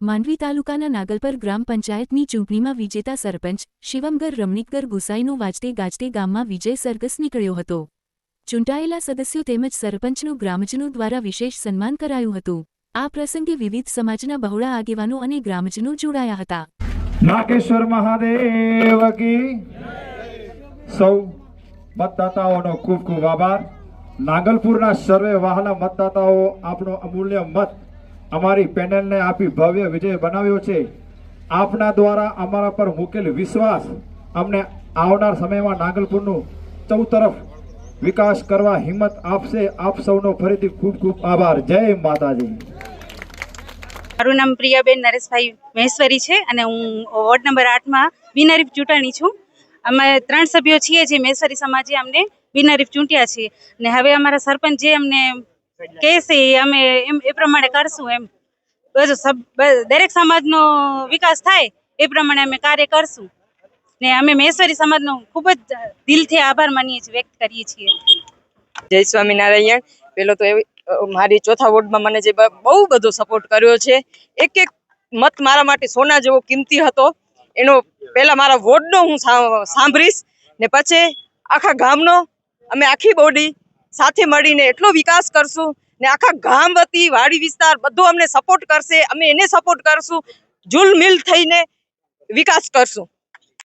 માંડવી તાલુકાના નાગલપર ગ્રામ પંચાયતની ચૂંટણીમાં વિજેતા સરપંચ શિવમગર રમણીકગર ગુસાઈનો વાજતે ગાજતે ગામમાં વિજય સરઘસ નીકળ્યો હતો. ચૂંટાયેલા સદસ્યો તેમજ સરપંચનું ગ્રામજનો દ્વારા વિશેષ સન્માન કરાયું હતું. આ પ્રસંગે વિવિધ સમાજના બહોળા આગેવાનો અને ગ્રામજનો જોડાયા હતા. નાગેશ્વર મહાદેવ સૌ મતદાતાઓનો ખૂબ ખૂબ આભાર. નાગલપુરના સર્વે વહાલા મતદાતાઓ આપણો અમૂલ્ય મત અમારી પેનલને આપી ભવ્ય વિજય બનાવ્યો છે. આપના દ્વારા અમારા પર મૂકેલ વિશ્વાસ અમને આવનાર સમયમાં નાગલપુરનું ચૌતરફ વિકાસ કરવા હિંમત આપશે. આપ સૌનો ફરીથી ખૂબ ખૂબ આભાર. જય માતાજી. મારું નામ પ્રિયાબેન નરેશભાઈ મહેશ્વરી છે અને હું વોર્ડ નંબર આઠમાં બિનહરીફ ચૂંટાણી છું. અમે ત્રણ સભ્યો છીએ જે મહેશ્વરી સમાજે અમને બિનહરીફ ચૂંટ્યા છીએ ને હવે અમારા સરપંચ જે અમને એ અમે એમ, એ પ્રમાણે કરશું એમ. બધું દરેક સમાજનો વિકાસ થાય એ પ્રમાણે અમે કાર્ય કરશું. ને અમે મહેશ્વરી સમાજનો ખૂબ જ દિલથી આભાર માનીએ છીએ, વ્યક્ત કરીએ છીએ. જય સ્વામિનારાયણ. પેલો તો એવી મારી ચોથા વોર્ડમાં મને જે બહુ બધો સપોર્ટ કર્યો છે. એક એક મત મારા માટે સોના જેવો કિંમતી હતો. એનો પહેલા મારા વોર્ડનો હું સાંભળીશ ને પછી આખા ગામનો, અમે આખી બોડી સાથે મળીને એટલો વિકાસ કરશું ને આખા ગામ વતી વાડી વિસ્તાર બધો અમને સપોર્ટ કરશે, અમે એને સપોર્ટ કરશું જુલ મિલ થઈને વિકાસ કરશું.